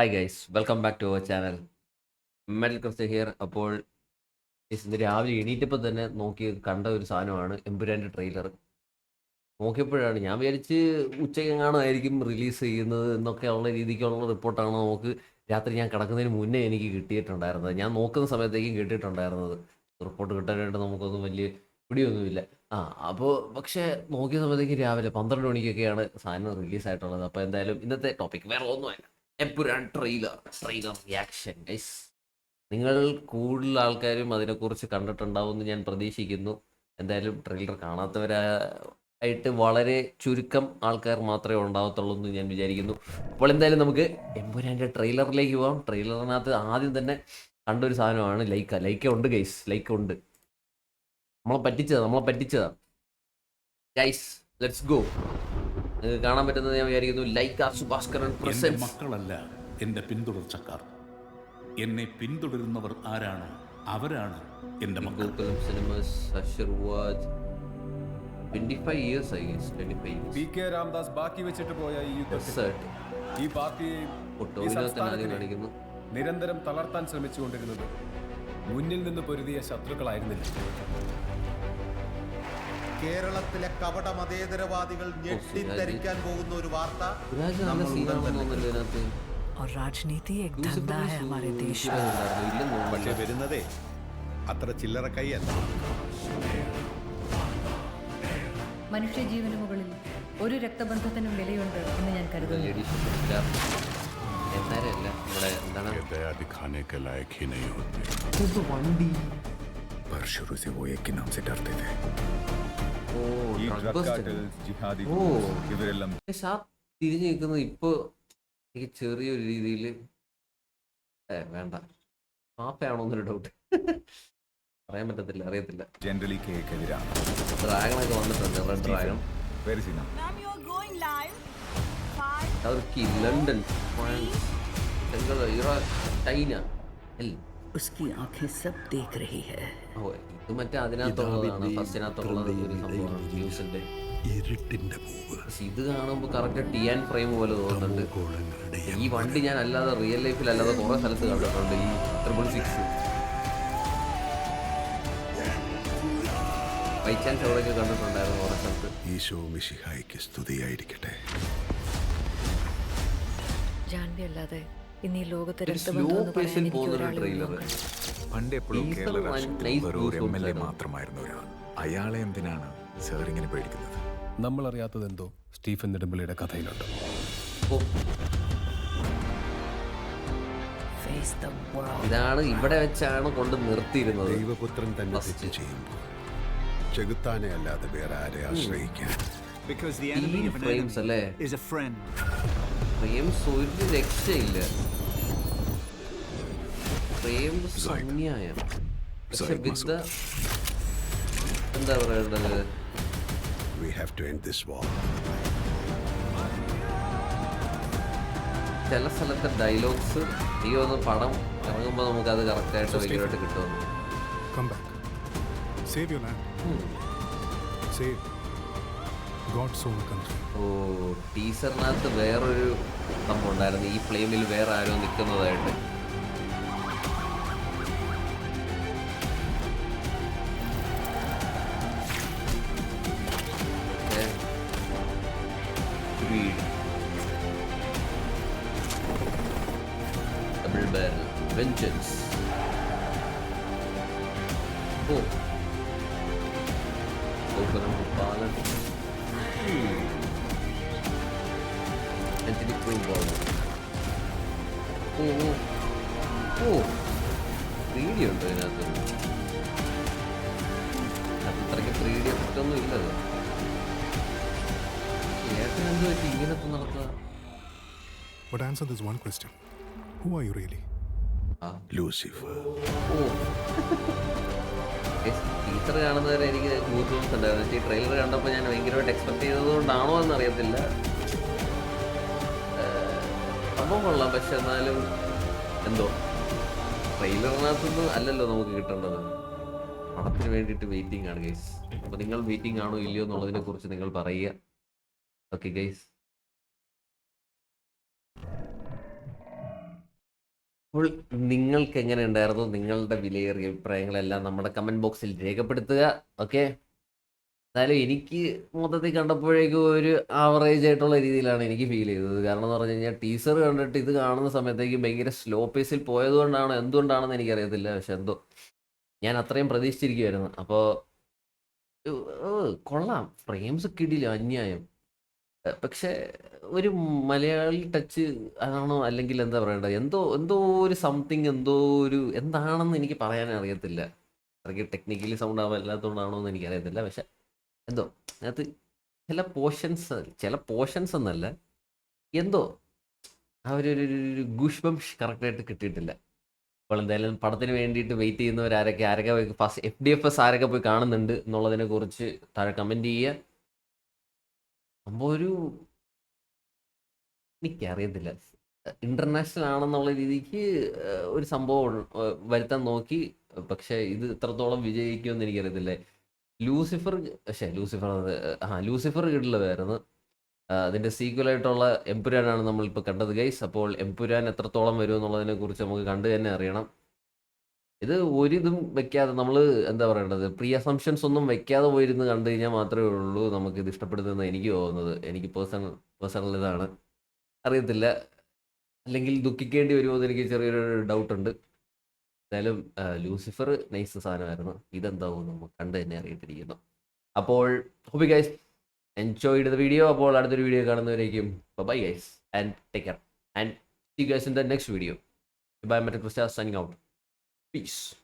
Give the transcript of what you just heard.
Hi guys welcome back to our channel medal crist here അപ്പോൾ ഇന്ന് രാവിലെ എണീറ്റപ്പോൾ തന്നെ നോക്കി കണ്ട ഒരു സാധനമാണ് എമ്പുരാന്റെ ട്രെയിലർ നോക്കിയപ്പോഴാണ് ഞാൻ വിചാരിച്ച് ഉച്ചക്കെങ്ങാണായിരിക്കും റിലീസ് ചെയ്യുന്നത് എന്നൊക്കെ ഉള്ള രീതിക്കുള്ള റിപ്പോർട്ടാണ് നമുക്ക് രാത്രി ഞാൻ കിടക്കുന്നതിന് മുന്നേ എനിക്ക് കിട്ടിയിട്ടുണ്ടായിരുന്നത്. ഞാൻ നോക്കുന്ന സമയത്തേക്കും കിട്ടിയിട്ടുണ്ടായിരുന്നത് റിപ്പോർട്ട് കിട്ടാനായിട്ട് നമുക്കൊന്നും വലിയ പിടിയൊന്നുമില്ല. ആ അപ്പോൾ പക്ഷേ നോക്കിയ സമയത്തേക്ക് രാവിലെ പന്ത്രണ്ട് മണിക്കൊക്കെയാണ് സാധനം റിലീസായിട്ടുള്ളത് അപ്പോൾ എന്തായാലും ഇന്നത്തെ ടോപ്പിക് വേറെ ഒന്നുമല്ല Empuraan trailer. Trailer reaction guys നിങ്ങൾ കൂടുതൽ ആൾക്കാരും അതിനെക്കുറിച്ച് കണ്ടിട്ടുണ്ടാവുമെന്ന് ഞാൻ പ്രതീക്ഷിക്കുന്നു. എന്തായാലും ട്രെയിലർ കാണാത്തവരായിട്ട് വളരെ ചുരുക്കം ആൾക്കാർ മാത്രമേ ഉണ്ടാവത്തുള്ളൂ എന്ന് ഞാൻ വിചാരിക്കുന്നു. അപ്പോൾ എന്തായാലും നമുക്ക് എമ്പുരാന്റെ ട്രെയിലറിലേക്ക് പോകാം ട്രെയിലറിനകത്ത് ആദ്യം തന്നെ കണ്ടൊരു സാധനമാണ് ലൈക്ക. ലൈക്ക ഉണ്ട് ഗൈസ് ലൈക്ക ഉണ്ട്. നമ്മളെ പറ്റിച്ചതാ നമ്മളെ പറ്റിച്ചതാ. ഗൈസ് ലെറ്റ്സ് ഗോ നിങ്ങൾക്ക് കാണാൻ പറ്റുന്നത് ഞാൻ വിചാരിക്കുന്നു ലൈക്ക സുഭാസ്കരൻ പ്രസൻസ്. മക്കളല്ല എന്റെ പിന്തുടർച്ചക്കാർ. എന്നെ പിന്തുടരുന്നവർ ആരാണോ അവരാണ് എന്റെ മക്കൾ. Gokulam cinemas Aashirvad twenty five years I guess twenty five P K Ramdas ബാക്കി വെച്ചിട്ട് പോയ ഈ യുദ്ധത്തിൽ ഈ പാർട്ടിയെയും ഈ ഒട്ടോവിനൊക്കെ ആദ്യം സംസ്ഥാനത്തിനെയും കാണിക്കുന്നു. നിരന്തരം തളർത്താൻ ശ്രമിച്ചുകൊണ്ടിരുന്നത് മുന്നിൽ നിന്ന് പൊരുതിയ ശത്രുക്കളായിരുന്നില്ല. കേരളത്തിലെ കപട മതേതരവാദികൾ ഞെട്ടിത്തരിക്കാൻ പോകുന്ന ഒരു വാർത്ത പക്ഷെ വരുന്നതേ അത്ര ചില്ലറ കൈയല്ല. മനുഷ്യജീവന് മുകളിൽ ഒരു രക്തബന്ധത്തിനും വിലയുണ്ട് എന്ന് ഞാൻ കരുതുന്നു. വണ്ടി? पर शुरू से वो एक ही नाम से डरते थे ഓ ഈ drug ഡ്രഗ് bust. കാർട്ടൽസ് ജിഹാദി ഓ. ഗ്രൂപ്പ്സ് ഇവരെല്ലാം പക്ഷെ ആ തിരിഞ്ഞു നിൽക്കുന്നത് ഇപ്പൊ എനിക്ക് ചെറിയൊരു രീതിയിൽ ഏ വേണ്ട മാപ്പയാണോ എന്നൊരു ഡൗട്ട് പറയാൻ പറ്റത്തില്ല അറിയത്തില്ല ജനറലി കേക്കെതിരാണ് ഡ്രാഗണൊക്കെ വന്നിട്ടുണ്ട് red dragon very Seena Ma'am, you're going live. Five, Turkey London France Bengaluru Iran China L उसकी आंखें सब देख रही है ഓ ഇത് മറ്റേ അതിനകത്തുള്ളതാണ് ഫസ്റ്റിനകത്തുള്ളത് ഒരു സംഭവമാണ് ന്യൂസിന്റെ ഇരുട്ടിന്റെ പൂവ് പക്ഷെ ഇത് കാണുമ്പോൾ കറക്റ്റ് ടിയാൻ ഫ്രെയിം പോലെ തോന്നുന്നുണ്ട് കോളങ്ങളുടെ ഈ വണ്ടി ഞാൻ അല്ലാതെ റിയൽ ലൈഫിൽ അല്ലാതെ കുറെ സ്ഥലത്ത് കണ്ടിട്ടുണ്ട് ഈ ട്രിപ്പിൾ സിക്സ് ബൈ ചാൻസ് എവിടെയൊക്കെ കണ്ടിട്ടുണ്ടായിരുന്നു കുറെ സ്ഥലത്ത് ഈശോ മിശിഹായിക്ക് സ്തുതിയായിരിക്കട്ടെ ജാൻവി അല്ലാതെ ഇന്ന് ഈ ലോകത്ത് ഒരു സ്ലോ പേസിൽ പോകുന്ന ട്രെയിലർ ഉള്ളൂ. പണ്ട് എപ്പോഴും കേരള രാഷ്ട്രീയത്തിൽ വെറും ഒരു എം എൽ എ goosebumps ഒരാൾ. അയാളെ എന്തിനാണ് സാർ ഇങ്ങനെ പേടിക്കുന്നത്? നമ്മൾ അറിയാത്തതെന്തോ സ്റ്റീഫൻ നെടുമ്പള്ളിയുടെ കഥയിലുണ്ട്. ഇതാണ് ഇവിടെ വെച്ചാണ് കൊണ്ട് നിർത്തിയിരുന്നത്. ദൈവപുത്രൻ തന്നെ. തെറ്റ് ചെയ്യുമ്പോൾ ചെകുത്താനെ അല്ലാതെ വേറെ ആരെ ആശ്രയിക്കാൻ. Because the enemy of an enemy അല്ലേ? is a friend. ഫ്രെയിംസ് ഒരു രക്ഷയില്ല. ഫ്രെയിംസ് ഭംഗിയായ പക്ഷെ വിത്ത് ദ എന്താ പറയേണ്ടത് we have to end this war ചില സ്ഥലത്തെ ഡയലോഗ്സ് ഈ ഒന്ന് പടം ഇറങ്ങുമ്പോൾ നമുക്കത് കറക്റ്റായിട്ട് ഭയങ്കരമായിട്ട് കിട്ടുമെന്ന്. ഗോഡ്സ് ഓൺ കൺട്രി ഓ ടീസറിനകത്ത് വേറൊരു സംഭവം ഉണ്ടായിരുന്നു. ഈ ഫ്ലെയിമിൽ വേറെ ആരോ നിൽക്കുന്നതായിട്ട്. Vengeance. ഓ ഓപ്പണം പാലൻ Anthony Crumball. ഓ ഓ ഓ ത്രീ ഡി ഉണ്ടോ ഇതിനകത്ത്? അത്രയ്ക്ക് ത്രീ ഡി ഒന്നും ഇല്ലത് ഏട്ടൻ എന്ത് പറ്റി ഇങ്ങനത്തെ നടത്തുക? But answer this one question who are you really Lucifer. കാണുന്നവരെ എനിക്ക് ഉണ്ടായിരുന്നു. ട്രെയിലർ കണ്ടപ്പോൾ ഞാൻ ഭയങ്കരമായിട്ട് എക്സ്പെക്ട് ചെയ്തതുകൊണ്ടാണോ എന്ന് അറിയത്തില്ല സംഭവം കൊള്ളാം. പക്ഷെ എന്നാലും എന്തോ? ട്രെയിലറിനകത്തൊന്നും അല്ലല്ലോ നമുക്ക് കിട്ടേണ്ടത്. പടത്തിന് വേണ്ടിയിട്ട് വെയിറ്റിംഗ് ആണ് ഗൈസ് അപ്പോൾ നിങ്ങൾ വെയിറ്റിംഗ് ആണോ ഇല്ലയോ എന്നുള്ളതിനെ കുറിച്ച് നിങ്ങൾ പറയുക. ഓക്കെ ഗൈസ് അപ്പോൾ നിങ്ങൾക്ക് എങ്ങനെ ഉണ്ടായിരുന്നു നിങ്ങളുടെ വിലയേറിയ അഭിപ്രായങ്ങളെല്ലാം നമ്മുടെ കമന്റ് ബോക്സിൽ രേഖപ്പെടുത്തുക ഓക്കെ എന്തായാലും എനിക്ക് മൊത്തത്തിൽ കണ്ടപ്പോഴേക്കും ഒരു ആവറേജ് ആയിട്ടുള്ള രീതിയിലാണ് എനിക്ക് ഫീൽ ചെയ്തത്. കാരണം എന്ന് പറഞ്ഞു കഴിഞ്ഞാൽ ടീസർ കണ്ടിട്ട് ഇത് കാണുന്ന സമയത്തേക്ക് ഭയങ്കര സ്ലോ പേസിൽ പോയതുകൊണ്ടാണോ എന്തുകൊണ്ടാണെന്ന് എനിക്കറിയത്തില്ല. പക്ഷെ എന്തോ ഞാൻ അത്രയും പ്രതീക്ഷിച്ചിരിക്കുമായിരുന്നു അപ്പോൾ കൊള്ളാം. ഫ്രെയിംസ് കിടില്ല അന്യായം. പക്ഷേ ഒരു മലയാളി ടച്ച് ആണോ? അല്ലെങ്കിൽ എന്താ പറയണ്ടത്? എന്തോ എന്തോ ഒരു സംതിങ് എന്തോ ഒരു എന്താണെന്ന് എനിക്ക് പറയാൻ അറിയത്തില്ല. അത്രയ്ക്ക് ടെക്നിക്കലി സൗണ്ട് ആവാല്ലാത്തതുകൊണ്ടാണോ എന്ന് എനിക്കറിയത്തില്ല. പക്ഷെ എന്തോ അതിനകത്ത് ചില പോർഷൻസ് ചില പോർഷൻസ് എന്നല്ല എന്തോ ആ ഒരു ഒരു ഗുഷ്ബംഷ് ഗുഷ്ബം കറക്റ്റായിട്ട് കിട്ടിയിട്ടില്ല. അപ്പോൾ എന്തായാലും പടത്തിന് വേണ്ടിയിട്ട് വെയിറ്റ് ചെയ്യുന്നവരാരൊക്കെ ആരൊക്കെ first F D F S ആരൊക്കെ പോയി കാണുന്നുണ്ട് എന്നുള്ളതിനെ കുറിച്ച് താഴെ കമന്റ് ചെയ്യുക. സംഭവം ഒരു എനിക്കറിയത്തില്ല. ഇന്റർനാഷണൽ ആണെന്നുള്ള രീതിക്ക് ഒരു സംഭവം വരുത്താൻ നോക്കി. പക്ഷെ ഇത് ഇത്രത്തോളം വിജയിക്കുമെന്ന് എനിക്കറിയത്തില്ല. ലൂസിഫർ പക്ഷേ ലൂസിഫർ ആ ലൂസിഫർ കിട്ടുള്ളതായിരുന്നു അതിന്റെ സീക്വലായിട്ടുള്ള എംപുരാനാണ് നമ്മളിപ്പോൾ കണ്ടത് ഗൈസ് അപ്പോൾ എംപുരാൻ എത്രത്തോളം വരും എന്നുള്ളതിനെ കുറിച്ച് നമുക്ക് കണ്ടു തന്നെ അറിയണം. ഇത് ഒരിതും വെക്കാതെ നമ്മൾ എന്താ പറയേണ്ടത്? പ്രീ അസംഷൻസ് ഒന്നും വെക്കാതെ പോയിരുന്ന് കണ്ടു കഴിഞ്ഞാൽ മാത്രമേ ഉള്ളൂ നമുക്ക് ഇത് ഇഷ്ടപ്പെടുന്നതെന്ന് എനിക്ക് തോന്നുന്നത്. എനിക്ക് പേഴ്സണൽ പേഴ്സണൽ ഇതാണ്. അറിയത്തില്ല. അല്ലെങ്കിൽ ദുഃഖിക്കേണ്ടി വരുമോ എനിക്ക് ചെറിയൊരു ഡൗട്ട് ഉണ്ട് എന്തായാലും ലൂസിഫർ നൈസ് സാധനമായിരുന്നു. ഇതെന്താവും നമുക്ക് കണ്ടു തന്നെ അറിയത്തിരിക്കുന്നു. അപ്പോൾ ഹോബി ഗൈസ് എൻജോയ് ദ വീഡിയോ അപ്പോൾ അടുത്തൊരു video കാണുന്നവരേക്കും bye guys and take care and see guys in the next video bye metal crista signing out Peace.